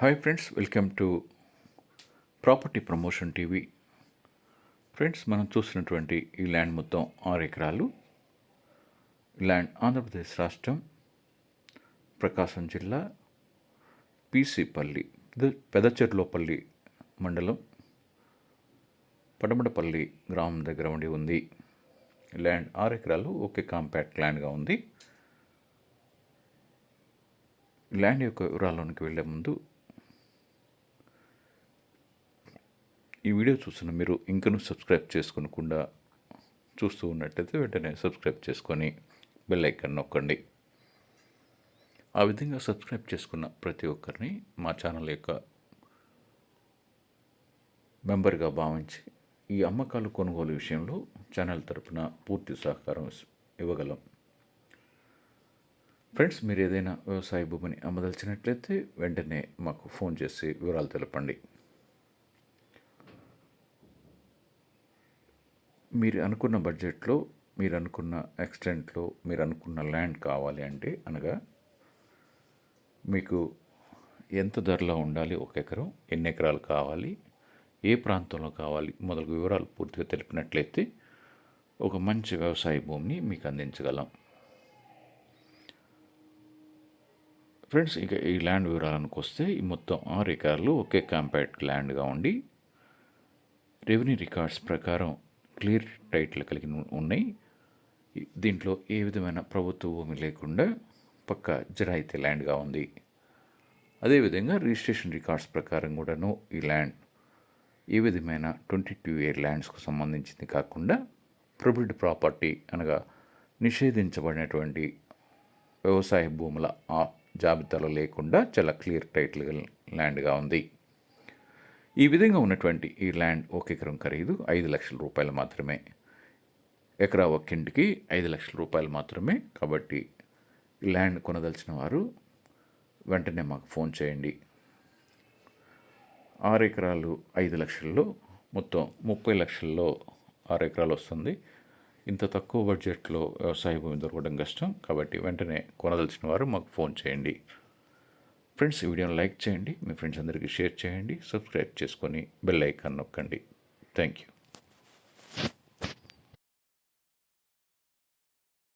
Hi friends welcome to property promotion TV friends మనం చూసినటువంటి ఈ ల్యాండ్ మొత్తం ఆరు ఎకరాలు. ల్యాండ్ ఆంధ్రప్రదేశ్ రాష్ట్రం ప్రకాశం జిల్లా పీసీపల్లి పెదచెర్లోపల్లి మండలం పడమడపల్లి గ్రామం దగ్గర ఉండి ఉంది. ల్యాండ్ ఆరు ఎకరాలు ఒకే కాంపాక్ట్ ల్యాండ్గా ఉంది. ల్యాండ్ యొక్క వివరాల్లోనికి వెళ్ళే ముందు ఈ వీడియో చూస్తున్న మీరు ఇంకనూ సబ్స్క్రైబ్ చేసుకోకుండా చూస్తూ ఉన్నట్టయితే వెంటనే సబ్స్క్రైబ్ చేసుకొని బెల్ ఐకాన్ నొక్కండి. ఆ విధంగా సబ్స్క్రైబ్ చేసుకున్న ప్రతి ఒక్కరిని మా ఛానల్ యొక్క మెంబర్గా భావించి ఈ అమ్మకాలు కొనుగోలు విషయంలో ఛానల్ తరపున పూర్తి సహకారం ఇవ్వగలం. ఫ్రెండ్స్ మీరు ఏదైనా వ్యవసాయ భూమిని అమ్మదలిచినట్లయితే వెంటనే మాకు ఫోన్ చేసి వివరాలు తెలపండి. మీరు అనుకున్న బడ్జెట్లో మీరు అనుకున్న ఎక్స్టెంట్లో మీరు అనుకున్న ల్యాండ్ కావాలి అంటే అనగా మీకు ఎంత ధరలో ఉండాలి ఒక ఎకరం ఎన్ని ఎకరాలు కావాలి ఏ ప్రాంతంలో కావాలి మొదలగు వివరాలు పూర్తిగా తెలిపినట్లయితే ఒక మంచి వ్యవసాయ భూమిని మీకు అందించగలం. ఫ్రెండ్స్ ఇక ఈ ల్యాండ్ వివరాలకు వస్తే ఈ మొత్తం ఆరు ఎకరాలు ఒకే కాంపాక్ట్ ల్యాండ్గా ఉండి రెవెన్యూ రికార్డ్స్ ప్రకారం క్లియర్ టైటిల్ కలిగి ఉన్నాయి. దీంట్లో ఏ విధమైన ప్రభుత్వ భూమి లేకుండా పక్క జరాయితీ ల్యాండ్గా ఉంది. అదేవిధంగా రిజిస్ట్రేషన్ రికార్డ్స్ ప్రకారం కూడాను ఈ ల్యాండ్ ఏ విధమైన ట్వంటీ టూ ఇయర్ ల్యాండ్స్కు సంబంధించింది కాకుండా ప్రొబిడ్ ప్రాపర్టీ అనగా నిషేధించబడినటువంటి వ్యవసాయ భూముల ఆ జాబితాలో లేకుండా చాలా క్లియర్ టైటిల్ ల్యాండ్గా ఉంది. ఈ విధంగా ఉన్నటువంటి ఈ ల్యాండ్ ఒక ఎకరం ఖరీదు ఐదు లక్షల రూపాయలు మాత్రమే. ఎకరా ఒక్కింటికి ఐదు లక్షల రూపాయలు మాత్రమే. కాబట్టి ల్యాండ్ కొనదలిచిన వారు వెంటనే మాకు ఫోన్ చేయండి. ఆరు ఎకరాలు ఐదు లక్షల్లో మొత్తం ముప్పై లక్షల్లో ఆరు ఎకరాలు వస్తుంది. ఇంత తక్కువ బడ్జెట్లో వ్యవసాయ భూమి దొరకడం కష్టం. కాబట్టి వెంటనే కొనదలిచిన వారు మాకు ఫోన్ చేయండి. ఫ్రెండ్స్ ఈ వీడియోని లైక్ చేయండి మీ ఫ్రెండ్స్ అందరికీ షేర్ చేయండి సబ్స్క్రైబ్ చేసుకొని బెల్ ఐకాన్ నొక్కండి. Thank you.